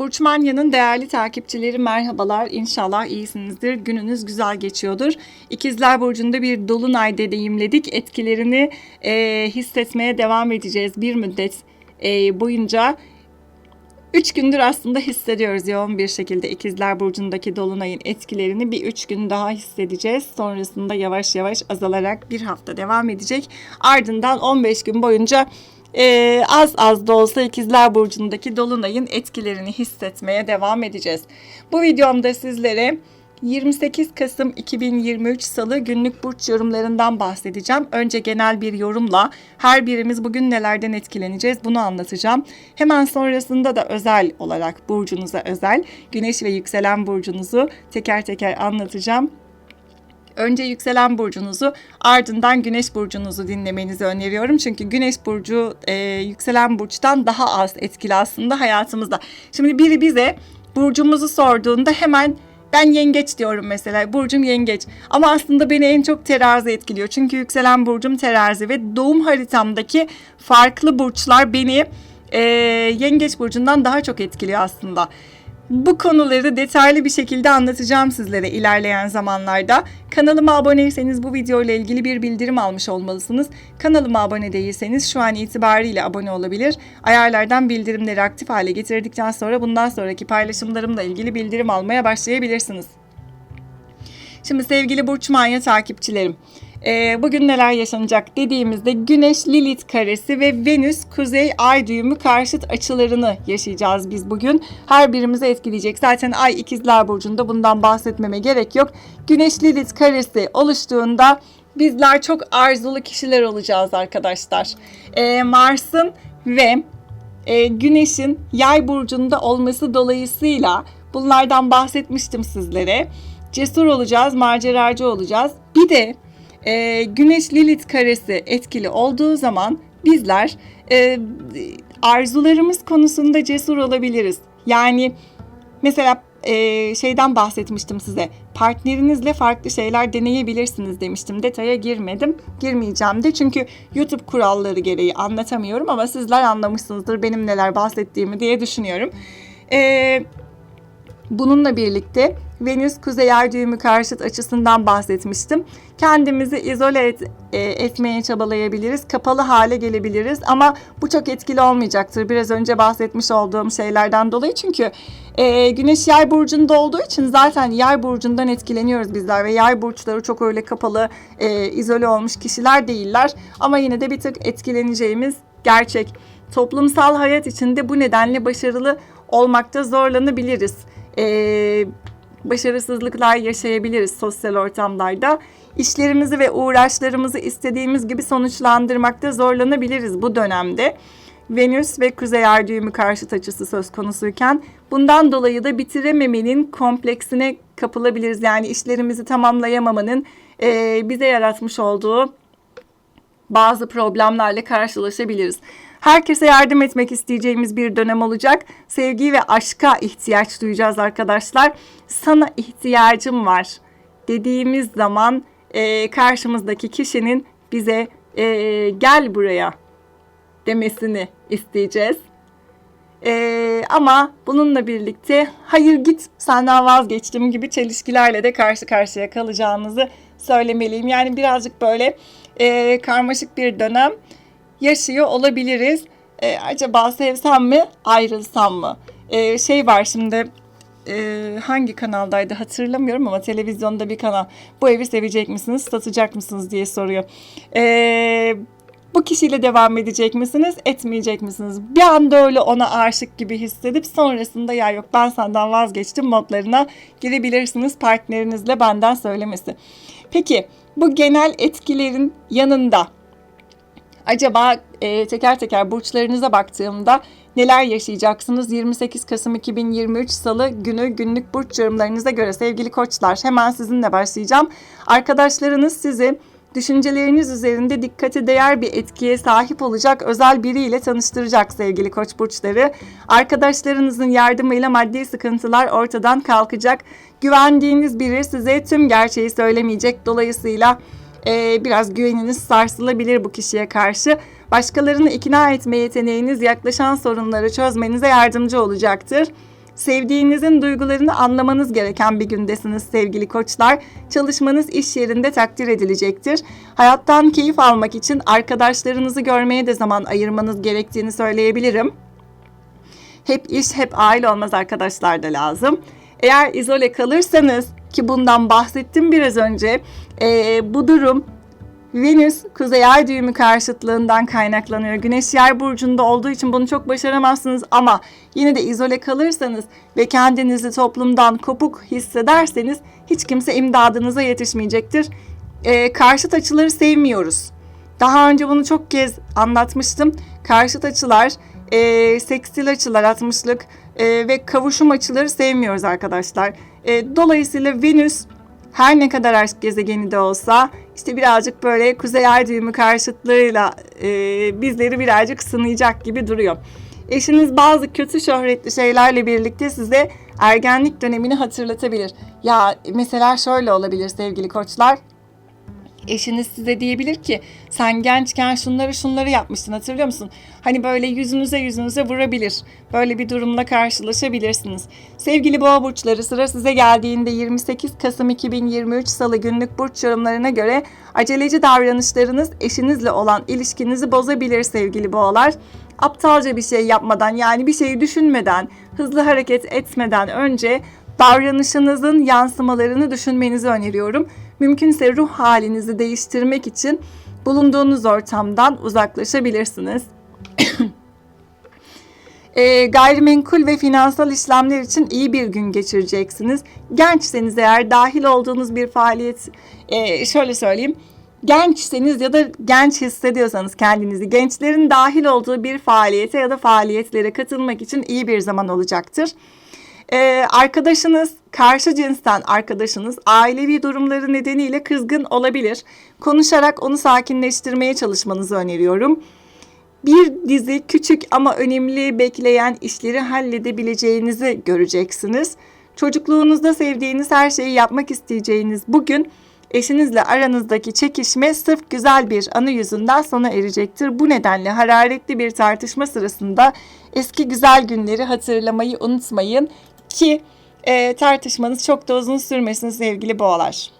Burçmanya'nın değerli takipçileri merhabalar. İnşallah iyisinizdir. Gününüz güzel geçiyordur. İkizler Burcu'nda bir dolunay deneyimledik. Etkilerini e, hissetmeye devam edeceğiz bir müddet e, boyunca. Üç gündür aslında hissediyoruz yoğun bir şekilde İkizler Burcu'ndaki Dolunay'ın etkilerini bir üç gün daha hissedeceğiz. Sonrasında yavaş yavaş azalarak bir hafta devam edecek. Ardından 15 gün boyunca e, az az da olsa İkizler Burcu'ndaki Dolunay'ın etkilerini hissetmeye devam edeceğiz. Bu videomda sizlere 28 Kasım 2023 Salı günlük burç yorumlarından bahsedeceğim. Önce genel bir yorumla her birimiz bugün nelerden etkileneceğiz bunu anlatacağım. Hemen sonrasında da özel olarak burcunuza özel güneş ve yükselen burcunuzu teker teker anlatacağım. Önce yükselen burcunuzu ardından güneş burcunuzu dinlemenizi öneriyorum. Çünkü güneş burcu e, yükselen burçtan daha az etkili aslında hayatımızda. Şimdi biri bize burcumuzu sorduğunda hemen ben yengeç diyorum mesela. Burcum yengeç. Ama aslında beni en çok terazi etkiliyor. Çünkü yükselen burcum terazi ve doğum haritamdaki farklı burçlar beni e, yengeç burcundan daha çok etkiliyor aslında. Bu konuları detaylı bir şekilde anlatacağım sizlere ilerleyen zamanlarda. Kanalıma aboneyseniz bu video ile ilgili bir bildirim almış olmalısınız. Kanalıma abone değilseniz şu an itibariyle abone olabilir. Ayarlardan bildirimleri aktif hale getirdikten sonra bundan sonraki paylaşımlarımla ilgili bildirim almaya başlayabilirsiniz. Şimdi sevgili Burç Manya takipçilerim. E, bugün neler yaşanacak dediğimizde Güneş Lilith karesi ve Venüs Kuzey Ay düğümü karşıt açılarını yaşayacağız biz bugün. Her birimizi etkileyecek. Zaten Ay ikizler burcunda bundan bahsetmeme gerek yok. Güneş Lilith karesi oluştuğunda bizler çok arzulu kişiler olacağız arkadaşlar. E, Mars'ın ve e, Güneş'in Yay burcunda olması dolayısıyla bunlardan bahsetmiştim sizlere. Cesur olacağız, maceracı olacağız. Bir de e, Güneş Lilith karesi etkili olduğu zaman bizler e, arzularımız konusunda cesur olabiliriz. Yani mesela e, şeyden bahsetmiştim size. Partnerinizle farklı şeyler deneyebilirsiniz demiştim. Detaya girmedim. Girmeyeceğim de çünkü YouTube kuralları gereği anlatamıyorum ama sizler anlamışsınızdır benim neler bahsettiğimi diye düşünüyorum. Eee Bununla birlikte Venüs Kuzey Ay düğümü karşıt açısından bahsetmiştim. Kendimizi izole et, e, etmeye çabalayabiliriz, kapalı hale gelebiliriz ama bu çok etkili olmayacaktır. Biraz önce bahsetmiş olduğum şeylerden dolayı çünkü e, Güneş Yay burcunda olduğu için zaten Yay burcundan etkileniyoruz bizler ve Yay burçları çok öyle kapalı, e, izole olmuş kişiler değiller ama yine de bir tık etkileneceğimiz gerçek. Toplumsal hayat içinde bu nedenle başarılı olmakta zorlanabiliriz e, başarısızlıklar yaşayabiliriz sosyal ortamlarda. İşlerimizi ve uğraşlarımızı istediğimiz gibi sonuçlandırmakta zorlanabiliriz bu dönemde. Venüs ve Kuzey Ay düğümü karşıt açısı söz konusuyken bundan dolayı da bitirememenin kompleksine kapılabiliriz. Yani işlerimizi tamamlayamamanın e, bize yaratmış olduğu bazı problemlerle karşılaşabiliriz. Herkese yardım etmek isteyeceğimiz bir dönem olacak. Sevgi ve aşka ihtiyaç duyacağız arkadaşlar. Sana ihtiyacım var dediğimiz zaman e, karşımızdaki kişinin bize e, gel buraya demesini isteyeceğiz. Ee, ama bununla birlikte hayır git senden vazgeçtim gibi çelişkilerle de karşı karşıya kalacağınızı söylemeliyim. Yani birazcık böyle e, karmaşık bir dönem yaşıyor olabiliriz. E, acaba sevsem mi ayrılsam mı? E, şey var şimdi e, hangi kanaldaydı hatırlamıyorum ama televizyonda bir kanal bu evi sevecek misiniz satacak mısınız diye soruyor. E, bu kişiyle devam edecek misiniz, etmeyecek misiniz? Bir anda öyle ona aşık gibi hissedip sonrasında ya yok ben senden vazgeçtim modlarına girebilirsiniz partnerinizle benden söylemesi. Peki bu genel etkilerin yanında acaba e, teker teker burçlarınıza baktığımda neler yaşayacaksınız? 28 Kasım 2023 Salı günü günlük burç yorumlarınıza göre sevgili koçlar hemen sizinle başlayacağım. Arkadaşlarınız sizi düşünceleriniz üzerinde dikkate değer bir etkiye sahip olacak özel biriyle tanıştıracak sevgili koç burçları. Arkadaşlarınızın yardımıyla maddi sıkıntılar ortadan kalkacak. Güvendiğiniz biri size tüm gerçeği söylemeyecek. Dolayısıyla e, biraz güveniniz sarsılabilir bu kişiye karşı. Başkalarını ikna etme yeteneğiniz yaklaşan sorunları çözmenize yardımcı olacaktır. Sevdiğinizin duygularını anlamanız gereken bir gündesiniz sevgili koçlar. Çalışmanız iş yerinde takdir edilecektir. Hayattan keyif almak için arkadaşlarınızı görmeye de zaman ayırmanız gerektiğini söyleyebilirim. Hep iş hep aile olmaz arkadaşlar da lazım. Eğer izole kalırsanız ki bundan bahsettim biraz önce ee, bu durum Venüs kuzey ay düğümü karşıtlığından kaynaklanıyor. Güneş yay burcunda olduğu için bunu çok başaramazsınız ama yine de izole kalırsanız ve kendinizi toplumdan kopuk hissederseniz hiç kimse imdadınıza yetişmeyecektir. Ee, karşıt açıları sevmiyoruz. Daha önce bunu çok kez anlatmıştım. Karşıt açılar, e, sekstil açılar, atmışlık e, ve kavuşum açıları sevmiyoruz arkadaşlar. E, dolayısıyla Venüs her ne kadar aşk gezegeni de olsa işte birazcık böyle kuzey ay düğümü karşıtlığıyla e, bizleri birazcık sınayacak gibi duruyor. Eşiniz bazı kötü şöhretli şeylerle birlikte size ergenlik dönemini hatırlatabilir. Ya mesela şöyle olabilir sevgili koçlar eşiniz size diyebilir ki sen gençken şunları şunları yapmıştın hatırlıyor musun? Hani böyle yüzünüze yüzünüze vurabilir. Böyle bir durumla karşılaşabilirsiniz. Sevgili boğa burçları sıra size geldiğinde 28 Kasım 2023 Salı günlük burç yorumlarına göre aceleci davranışlarınız eşinizle olan ilişkinizi bozabilir sevgili boğalar. Aptalca bir şey yapmadan yani bir şeyi düşünmeden, hızlı hareket etmeden önce davranışınızın yansımalarını düşünmenizi öneriyorum. Mümkünse ruh halinizi değiştirmek için bulunduğunuz ortamdan uzaklaşabilirsiniz. e, gayrimenkul ve finansal işlemler için iyi bir gün geçireceksiniz. Gençseniz eğer dahil olduğunuz bir faaliyet, e, şöyle söyleyeyim, gençseniz ya da genç hissediyorsanız kendinizi gençlerin dahil olduğu bir faaliyete ya da faaliyetlere katılmak için iyi bir zaman olacaktır. Ee, arkadaşınız, karşı cinsten arkadaşınız ailevi durumları nedeniyle kızgın olabilir. Konuşarak onu sakinleştirmeye çalışmanızı öneriyorum. Bir dizi küçük ama önemli bekleyen işleri halledebileceğinizi göreceksiniz. Çocukluğunuzda sevdiğiniz her şeyi yapmak isteyeceğiniz bugün eşinizle aranızdaki çekişme sırf güzel bir anı yüzünden sona erecektir. Bu nedenle hararetli bir tartışma sırasında eski güzel günleri hatırlamayı unutmayın ki e, tartışmanız çok da uzun sürmesin sevgili boğalar.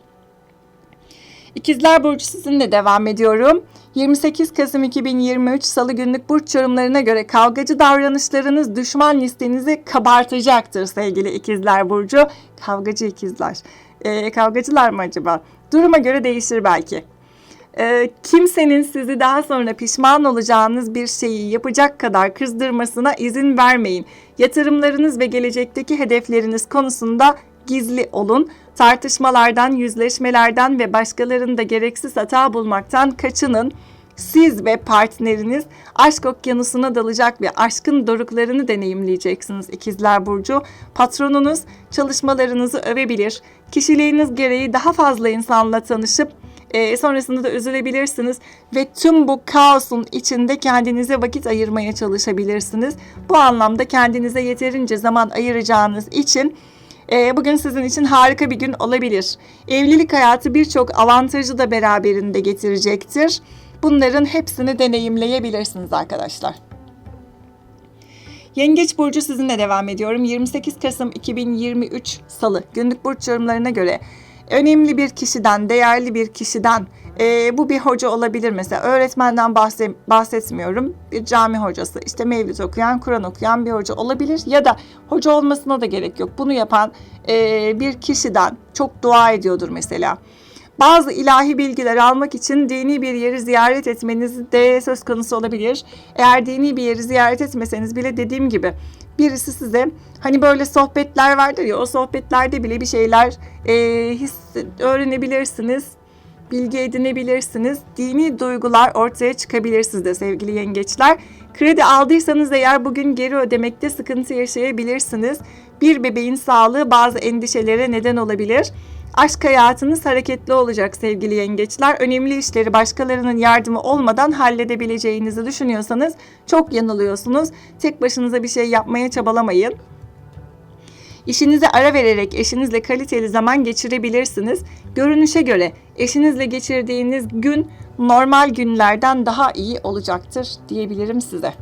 İkizler Burcu sizinle devam ediyorum. 28 Kasım 2023 Salı günlük burç yorumlarına göre kavgacı davranışlarınız düşman listenizi kabartacaktır sevgili İkizler Burcu. Kavgacı ikizler. Ee, kavgacılar mı acaba? Duruma göre değişir belki. Ee, kimsenin sizi daha sonra pişman olacağınız bir şeyi yapacak kadar kızdırmasına izin vermeyin. Yatırımlarınız ve gelecekteki hedefleriniz konusunda gizli olun. Tartışmalardan, yüzleşmelerden ve başkalarında gereksiz hata bulmaktan kaçının. Siz ve partneriniz aşk okyanusuna dalacak ve aşkın doruklarını deneyimleyeceksiniz İkizler Burcu. Patronunuz çalışmalarınızı övebilir. Kişiliğiniz gereği daha fazla insanla tanışıp e, sonrasında da üzülebilirsiniz ve tüm bu kaosun içinde kendinize vakit ayırmaya çalışabilirsiniz. Bu anlamda kendinize yeterince zaman ayıracağınız için e, bugün sizin için harika bir gün olabilir. Evlilik hayatı birçok avantajı da beraberinde getirecektir. Bunların hepsini deneyimleyebilirsiniz arkadaşlar. Yengeç burcu sizinle devam ediyorum. 28 Kasım 2023 Salı günlük burç yorumlarına göre önemli bir kişiden, değerli bir kişiden e, bu bir hoca olabilir mesela. Öğretmenden bahse, bahsetmiyorum. Bir cami hocası işte mevlüt okuyan Kur'an okuyan bir hoca olabilir ya da hoca olmasına da gerek yok. Bunu yapan e, bir kişiden çok dua ediyordur mesela. Bazı ilahi bilgiler almak için dini bir yeri ziyaret etmeniz de söz konusu olabilir. Eğer dini bir yeri ziyaret etmeseniz bile dediğim gibi birisi size hani böyle sohbetler vardır ya o sohbetlerde bile bir şeyler e, his, öğrenebilirsiniz bilgi edinebilirsiniz. Dini duygular ortaya çıkabilir sizde sevgili yengeçler. Kredi aldıysanız eğer bugün geri ödemekte sıkıntı yaşayabilirsiniz. Bir bebeğin sağlığı bazı endişelere neden olabilir. Aşk hayatınız hareketli olacak sevgili yengeçler. Önemli işleri başkalarının yardımı olmadan halledebileceğinizi düşünüyorsanız çok yanılıyorsunuz. Tek başınıza bir şey yapmaya çabalamayın. İşinize ara vererek eşinizle kaliteli zaman geçirebilirsiniz. Görünüşe göre eşinizle geçirdiğiniz gün normal günlerden daha iyi olacaktır diyebilirim size.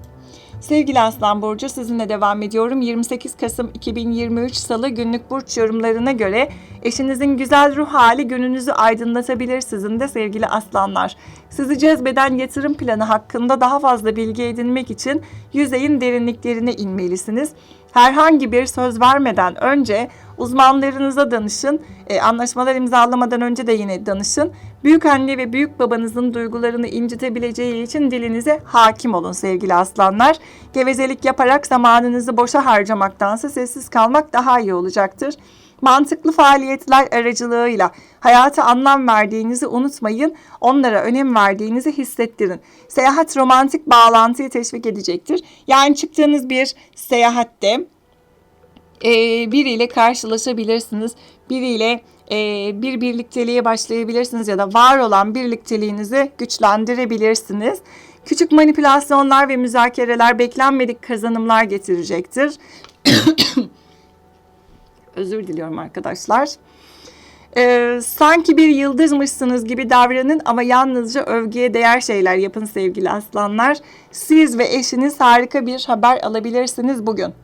Sevgili Aslan Burcu sizinle devam ediyorum. 28 Kasım 2023 Salı günlük burç yorumlarına göre eşinizin güzel ruh hali gününüzü aydınlatabilir sizin de sevgili aslanlar. Sizi cezbeden yatırım planı hakkında daha fazla bilgi edinmek için yüzeyin derinliklerine inmelisiniz. Herhangi bir söz vermeden önce uzmanlarınıza danışın. E, anlaşmalar imzalamadan önce de yine danışın. Büyük anne ve büyük babanızın duygularını incitebileceği için dilinize hakim olun sevgili aslanlar. Gevezelik yaparak zamanınızı boşa harcamaktansa sessiz kalmak daha iyi olacaktır. Mantıklı faaliyetler aracılığıyla hayata anlam verdiğinizi unutmayın. Onlara önem verdiğinizi hissettirin. Seyahat romantik bağlantıyı teşvik edecektir. Yani çıktığınız bir seyahatte e, biriyle karşılaşabilirsiniz. Biriyle e, bir birlikteliğe başlayabilirsiniz ya da var olan birlikteliğinizi güçlendirebilirsiniz. Küçük manipülasyonlar ve müzakereler beklenmedik kazanımlar getirecektir. Özür diliyorum arkadaşlar. Ee, sanki bir yıldızmışsınız gibi davranın ama yalnızca övgüye değer şeyler yapın sevgili aslanlar. Siz ve eşiniz harika bir haber alabilirsiniz bugün.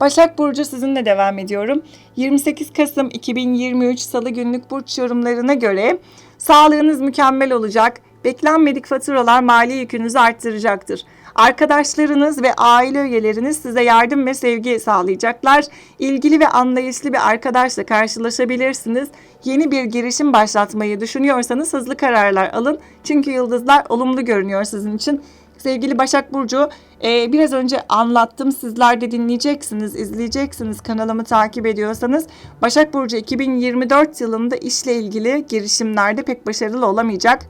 Başak Burcu sizinle devam ediyorum. 28 Kasım 2023 Salı günlük burç yorumlarına göre sağlığınız mükemmel olacak. Beklenmedik faturalar mali yükünüzü arttıracaktır. Arkadaşlarınız ve aile üyeleriniz size yardım ve sevgi sağlayacaklar. İlgili ve anlayışlı bir arkadaşla karşılaşabilirsiniz. Yeni bir girişim başlatmayı düşünüyorsanız hızlı kararlar alın. Çünkü yıldızlar olumlu görünüyor sizin için. Sevgili Başak Burcu, e, biraz önce anlattım. Sizler de dinleyeceksiniz, izleyeceksiniz kanalımı takip ediyorsanız. Başak Burcu 2024 yılında işle ilgili girişimlerde pek başarılı olamayacak.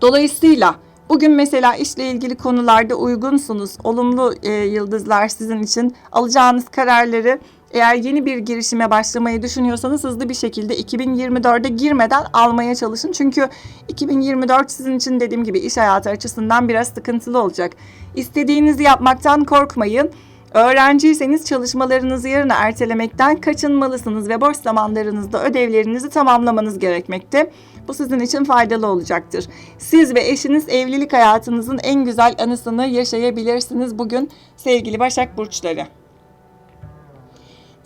Dolayısıyla bugün mesela işle ilgili konularda uygunsunuz. Olumlu e, yıldızlar sizin için alacağınız kararları eğer yeni bir girişime başlamayı düşünüyorsanız hızlı bir şekilde 2024'e girmeden almaya çalışın. Çünkü 2024 sizin için dediğim gibi iş hayatı açısından biraz sıkıntılı olacak. İstediğinizi yapmaktan korkmayın. Öğrenciyseniz çalışmalarınızı yarına ertelemekten kaçınmalısınız ve boş zamanlarınızda ödevlerinizi tamamlamanız gerekmekte. Bu sizin için faydalı olacaktır. Siz ve eşiniz evlilik hayatınızın en güzel anısını yaşayabilirsiniz bugün sevgili Başak Burçları.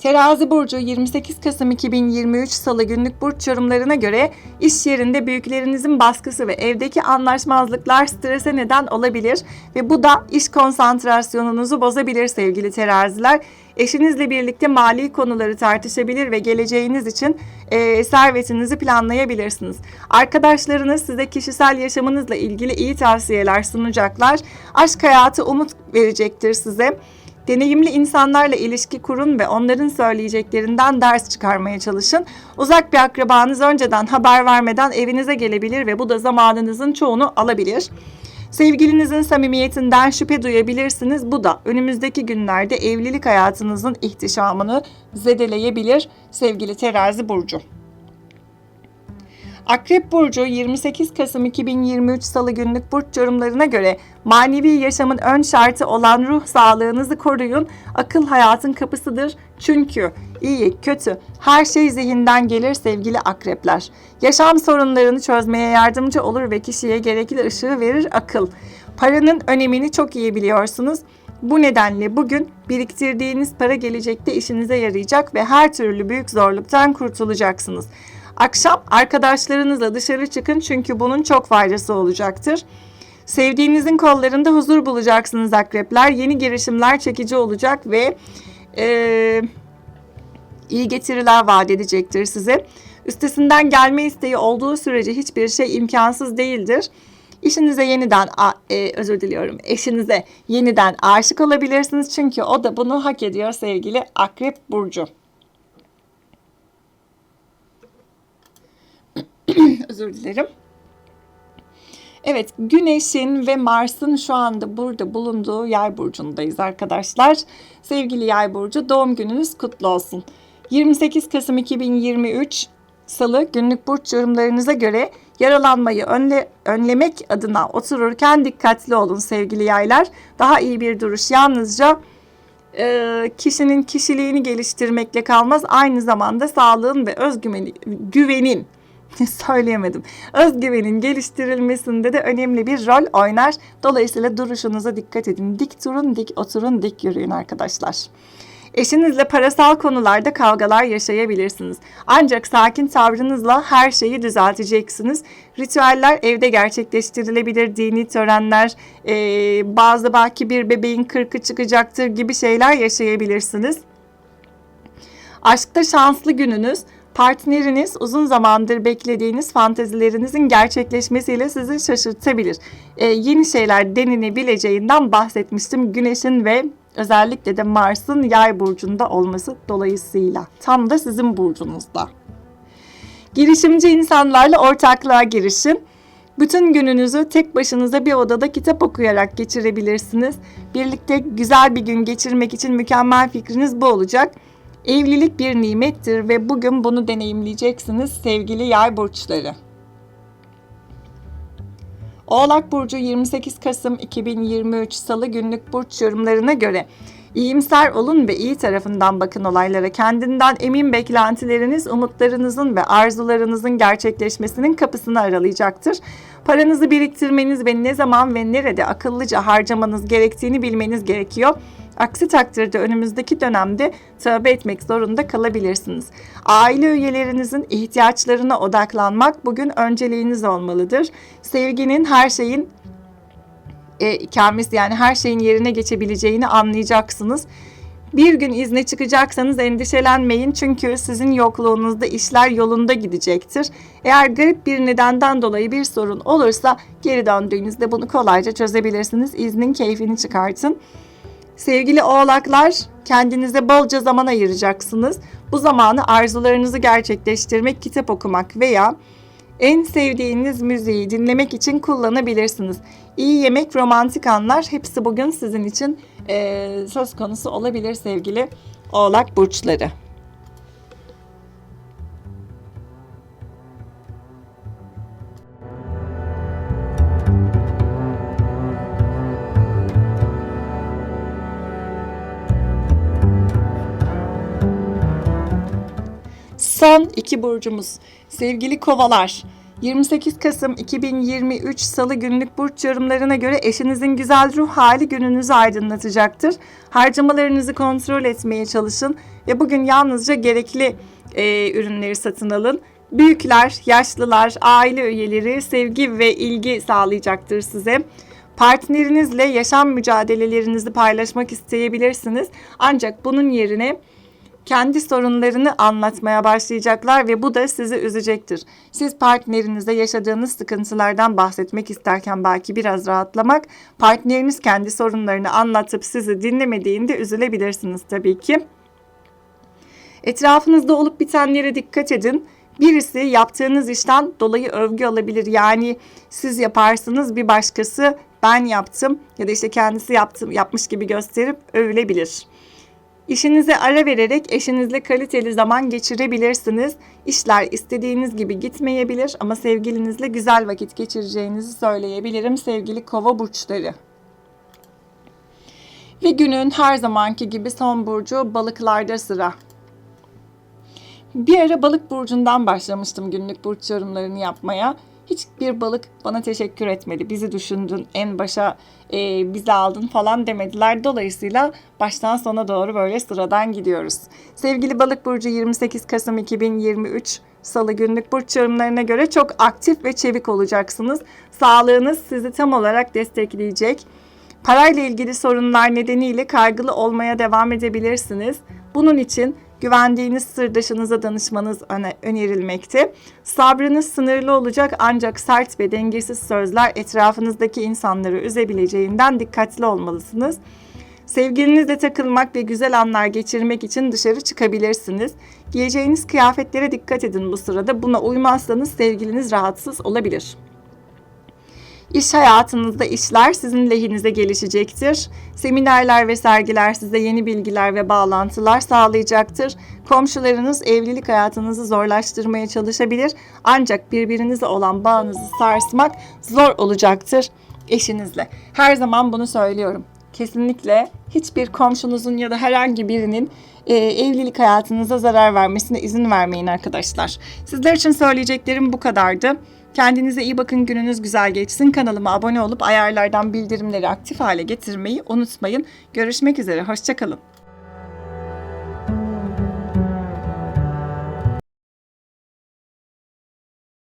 Terazi burcu 28 Kasım 2023 Salı günlük burç yorumlarına göre iş yerinde büyüklerinizin baskısı ve evdeki anlaşmazlıklar strese neden olabilir ve bu da iş konsantrasyonunuzu bozabilir sevgili teraziler. Eşinizle birlikte mali konuları tartışabilir ve geleceğiniz için e, servetinizi planlayabilirsiniz. Arkadaşlarınız size kişisel yaşamınızla ilgili iyi tavsiyeler sunacaklar. Aşk hayatı umut verecektir size. Deneyimli insanlarla ilişki kurun ve onların söyleyeceklerinden ders çıkarmaya çalışın. Uzak bir akrabanız önceden haber vermeden evinize gelebilir ve bu da zamanınızın çoğunu alabilir. Sevgilinizin samimiyetinden şüphe duyabilirsiniz. Bu da önümüzdeki günlerde evlilik hayatınızın ihtişamını zedeleyebilir sevgili terazi burcu. Akrep Burcu 28 Kasım 2023 Salı günlük burç yorumlarına göre manevi yaşamın ön şartı olan ruh sağlığınızı koruyun. Akıl hayatın kapısıdır. Çünkü iyi, kötü, her şey zihinden gelir sevgili akrepler. Yaşam sorunlarını çözmeye yardımcı olur ve kişiye gerekli ışığı verir akıl. Paranın önemini çok iyi biliyorsunuz. Bu nedenle bugün biriktirdiğiniz para gelecekte işinize yarayacak ve her türlü büyük zorluktan kurtulacaksınız. Akşam arkadaşlarınızla dışarı çıkın çünkü bunun çok faydası olacaktır. Sevdiğinizin kollarında huzur bulacaksınız akrepler. Yeni girişimler çekici olacak ve e, iyi getiriler vaat edecektir size. Üstesinden gelme isteği olduğu sürece hiçbir şey imkansız değildir. İşinize yeniden e, özür diliyorum. Eşinize yeniden aşık olabilirsiniz çünkü o da bunu hak ediyor sevgili Akrep burcu. Özür dilerim. Evet, Güneş'in ve Mars'ın şu anda burada bulunduğu Yay burcundayız arkadaşlar. Sevgili Yay burcu, doğum gününüz kutlu olsun. 28 Kasım 2023 Salı günlük burç yorumlarınıza göre yaralanmayı önle, önlemek adına otururken dikkatli olun sevgili yaylar. Daha iyi bir duruş yalnızca e, kişinin kişiliğini geliştirmekle kalmaz. Aynı zamanda sağlığın ve özgüvenin söyleyemedim. Özgüvenin geliştirilmesinde de önemli bir rol oynar. Dolayısıyla duruşunuza dikkat edin. Dik durun, dik oturun, dik yürüyün arkadaşlar. Eşinizle parasal konularda kavgalar yaşayabilirsiniz. Ancak sakin tavrınızla her şeyi düzelteceksiniz. Ritüeller evde gerçekleştirilebilir, dini törenler, e, bazı belki bir bebeğin kırkı çıkacaktır gibi şeyler yaşayabilirsiniz. Aşkta şanslı gününüz, partneriniz uzun zamandır beklediğiniz fantezilerinizin gerçekleşmesiyle sizi şaşırtabilir. E, yeni şeyler denilebileceğinden bahsetmiştim. Güneşin ve özellikle de Mars'ın yay burcunda olması dolayısıyla. Tam da sizin burcunuzda. Girişimci insanlarla ortaklığa girişin. Bütün gününüzü tek başınıza bir odada kitap okuyarak geçirebilirsiniz. Birlikte güzel bir gün geçirmek için mükemmel fikriniz bu olacak. Evlilik bir nimettir ve bugün bunu deneyimleyeceksiniz sevgili yay burçları. Oğlak Burcu 28 Kasım 2023 Salı günlük burç yorumlarına göre iyimser olun ve iyi tarafından bakın olaylara. Kendinden emin beklentileriniz umutlarınızın ve arzularınızın gerçekleşmesinin kapısını aralayacaktır. Paranızı biriktirmeniz ve ne zaman ve nerede akıllıca harcamanız gerektiğini bilmeniz gerekiyor. Aksi takdirde önümüzdeki dönemde tövbe etmek zorunda kalabilirsiniz. Aile üyelerinizin ihtiyaçlarına odaklanmak bugün önceliğiniz olmalıdır. Sevginin her şeyin e, ikamesi yani her şeyin yerine geçebileceğini anlayacaksınız. Bir gün izne çıkacaksanız endişelenmeyin çünkü sizin yokluğunuzda işler yolunda gidecektir. Eğer garip bir nedenden dolayı bir sorun olursa geri döndüğünüzde bunu kolayca çözebilirsiniz. İznin keyfini çıkartın. Sevgili oğlaklar, kendinize bolca zaman ayıracaksınız. Bu zamanı arzularınızı gerçekleştirmek, kitap okumak veya en sevdiğiniz müziği dinlemek için kullanabilirsiniz. İyi yemek, romantik anlar hepsi bugün sizin için e, söz konusu olabilir sevgili oğlak burçları. Son iki burcumuz. Sevgili kovalar. 28 Kasım 2023 Salı günlük burç yorumlarına göre eşinizin güzel ruh hali gününüzü aydınlatacaktır. Harcamalarınızı kontrol etmeye çalışın ve bugün yalnızca gerekli e, ürünleri satın alın. Büyükler, yaşlılar, aile üyeleri sevgi ve ilgi sağlayacaktır size. Partnerinizle yaşam mücadelelerinizi paylaşmak isteyebilirsiniz. Ancak bunun yerine kendi sorunlarını anlatmaya başlayacaklar ve bu da sizi üzecektir. Siz partnerinize yaşadığınız sıkıntılardan bahsetmek isterken belki biraz rahatlamak, partneriniz kendi sorunlarını anlatıp sizi dinlemediğinde üzülebilirsiniz tabii ki. Etrafınızda olup bitenlere dikkat edin. Birisi yaptığınız işten dolayı övgü alabilir. Yani siz yaparsınız bir başkası ben yaptım ya da işte kendisi yaptım yapmış gibi gösterip övülebilir. İşinize ara vererek eşinizle kaliteli zaman geçirebilirsiniz. İşler istediğiniz gibi gitmeyebilir ama sevgilinizle güzel vakit geçireceğinizi söyleyebilirim sevgili kova burçları. Ve günün her zamanki gibi son burcu balıklarda sıra. Bir ara balık burcundan başlamıştım günlük burç yorumlarını yapmaya. Hiçbir balık bana teşekkür etmedi. Bizi düşündün, en başa e, bizi aldın falan demediler. Dolayısıyla baştan sona doğru böyle sıradan gidiyoruz. Sevgili balık burcu 28 Kasım 2023 Salı günlük burç yorumlarına göre çok aktif ve çevik olacaksınız. Sağlığınız sizi tam olarak destekleyecek. Parayla ilgili sorunlar nedeniyle kaygılı olmaya devam edebilirsiniz. Bunun için güvendiğiniz sırdaşınıza danışmanız öne önerilmekte. Sabrınız sınırlı olacak ancak sert ve dengesiz sözler etrafınızdaki insanları üzebileceğinden dikkatli olmalısınız. Sevgilinizle takılmak ve güzel anlar geçirmek için dışarı çıkabilirsiniz. Giyeceğiniz kıyafetlere dikkat edin bu sırada. Buna uymazsanız sevgiliniz rahatsız olabilir. İş hayatınızda işler sizin lehinize gelişecektir. Seminerler ve sergiler size yeni bilgiler ve bağlantılar sağlayacaktır. Komşularınız evlilik hayatınızı zorlaştırmaya çalışabilir. Ancak birbirinize olan bağınızı sarsmak zor olacaktır eşinizle. Her zaman bunu söylüyorum. kesinlikle hiçbir komşunuzun ya da herhangi birinin e, evlilik hayatınıza zarar vermesine izin vermeyin arkadaşlar. Sizler için söyleyeceklerim bu kadardı. Kendinize iyi bakın, gününüz güzel geçsin. Kanalıma abone olup ayarlardan bildirimleri aktif hale getirmeyi unutmayın. Görüşmek üzere, hoşçakalın.